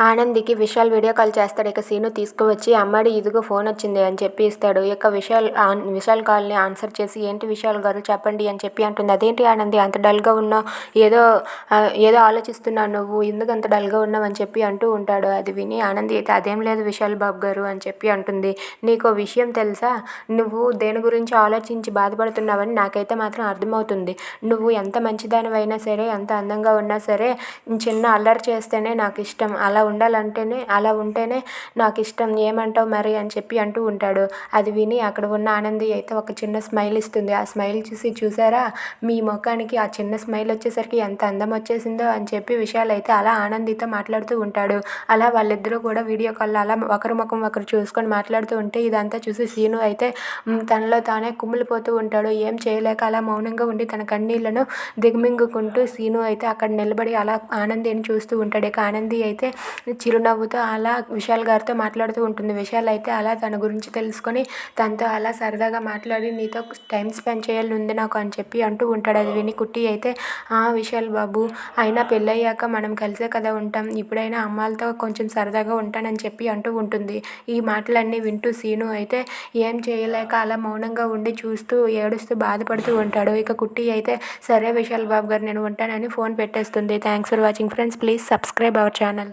ఆనందికి Vishal video call చేస్తాడు. ఇక scene తీసుకువచ్చి అమ్మాడి ఇదిగో ఫోన్ వచ్చింది అని చెప్పి ఇస్తాడు. ఇక విశాల్ ఆన్ విశాల్ కాల్ని ఆన్సర్ చేసి ఏంటి విశాల్ గారు చెప్పండి అని చెప్పి అంటుంది. అదేంటి ఆనంది అంత డల్గా ఉన్నావు? ఏదో ఏదో ఆలోచిస్తున్నావు నువ్వు? ఎందుకు అంత డల్గా ఉన్నావు? అని చెప్పి అంటూ ఉంటాడు. అది విని ఆనంది అయితే అదేం లేదు విశాల్ బాబు గారు అని చెప్పి అంటుంది. నీకు విషయం తెలుసా? నువ్వు దేని గురించి ఆలోచించి బాధపడుతున్నావని నాకైతే మాత్రం అర్థమవుతుంది. నువ్వు ఎంత మంచిదానివైనా సరే ఎంత అందంగా ఉన్నా సరే చిన్న అల్లరి చేస్తేనే నాకు ఇష్టం. అలా ఉండాలంటేనే అలా ఉంటేనే నాకు ఇష్టం ఏమంటావు మరి అని చెప్పి అంటూ ఉంటాడు. అది విని అక్కడ ఉన్న ఆనంది అయితే ఒక చిన్న స్మైల్ ఇస్తుంది. ఆ స్మైల్ చూసి చూసారా? మీ ముఖానికి ఆ చిన్న స్మైల్ వచ్చేసరికి ఎంత అందం వచ్చేసిందో అని చెప్పి విషయాలు అయితే అలా ఆనందితో మాట్లాడుతూ ఉంటాడు. అలా వాళ్ళిద్దరూ కూడా వీడియో కాల్లో అలా ఒకరి ముఖం ఒకరు చూసుకొని మాట్లాడుతూ ఉంటే ఇదంతా చూసి సీను అయితే తనలో తానే కుమిలిపోతూ ఉంటాడు. ఏం చేయలేక అలా మౌనంగా ఉండి తన కన్నీళ్ళను దిగమింగుకుంటూ సీను అయితే అక్కడ నిలబడి అలా ఆనందిని చూస్తూ ఉంటాడు. ఇక ఆనంది అయితే చిరునవ్వుతో అలా విశాల్ గారితో మాట్లాడుతూ ఉంటుంది. విశాల్ అయితే అలా తన గురించి తెలుసుకొని తనతో అలా సరదాగా మాట్లాడి నీతో టైం స్పెండ్ చేయాలని ఉంది నాకు అని చెప్పి అంటూ ఉంటాడు. అది విని కుట్టి అయితే ఆ విశాల్ బాబు అయినా పెళ్ళయ్యాక మనం కలిసే కదా ఉంటాం. ఇప్పుడైనా అమ్మాలతో కొంచెం సరదాగా ఉంటానని చెప్పి అంటూ ఉంటుంది. ఈ మాటలన్నీ వింటూ సీను అయితే ఏం చేయలేక అలా మౌనంగా ఉండి చూస్తూ ఏడుస్తూ బాధపడుతూ ఉంటాడు. ఇక కుట్టి అయితే సరే విశాల్ బాబు గారు నేను ఉంటానని ఫోన్ పెట్టేస్తుంది. Thanks for watching friends. Please subscribe our channel.